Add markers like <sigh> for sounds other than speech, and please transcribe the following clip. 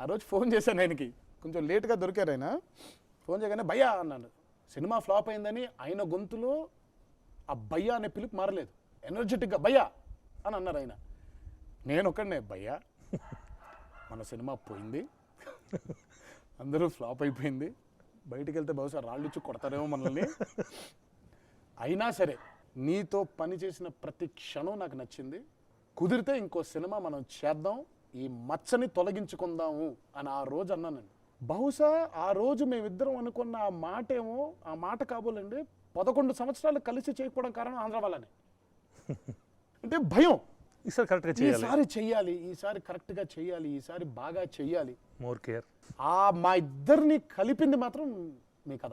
ఆ రోజు ఫోన్ చేశాను ఆయనకి. కొంచెం లేట్గా దొరికారు ఆయన. ఫోన్ చేయగానే భయ్యా అన్నాను సినిమా ఫ్లాప్ అయిందని ఆయన గొంతులో ఆ భయ్యా అనే పిలుపు మారలేదు. ఎనర్జెటిక్గా భయ్యా అని అన్నారు ఆయన. నేను ఒక్కడనే భయ్యా. మన సినిమా పోయింది. అందరూ ఫ్లాప్ అయిపోయింది. బయటికి వెళ్తే బహుశా రాళ్ళు ఇచ్చి కొడతారేమో మనల్ని. అయినా సరే నీతో పని చేసిన ప్రతి క్షణం నాకు నచ్చింది. కుదిరితే ఇంకో సినిమా మనం చేద్దాం. ఈ మచ్చని తొలగించుకుందాము అని ఆ రోజు అన్నానండి. బహుశా ఆ రోజు మేమిద్దరం అనుకున్న ఆ మాట ఏమో ఆ మాట కాబోలండి పదకొండు సంవత్సరాలు కలిసి చేయకపోవడం కారణం ఆంధ్ర వాళ్ళని. <laughs> అంటే భయం. ఈసారి కరెక్ట్గా చేయాలి. ఈసారి చెయ్యాలి ఈసారి కరెక్ట్గా చెయ్యాలి ఈసారి బాగా చెయ్యాలి. More care. ఆ మా ఇద్దరిని కలిపింది మాత్రం మీ కథ.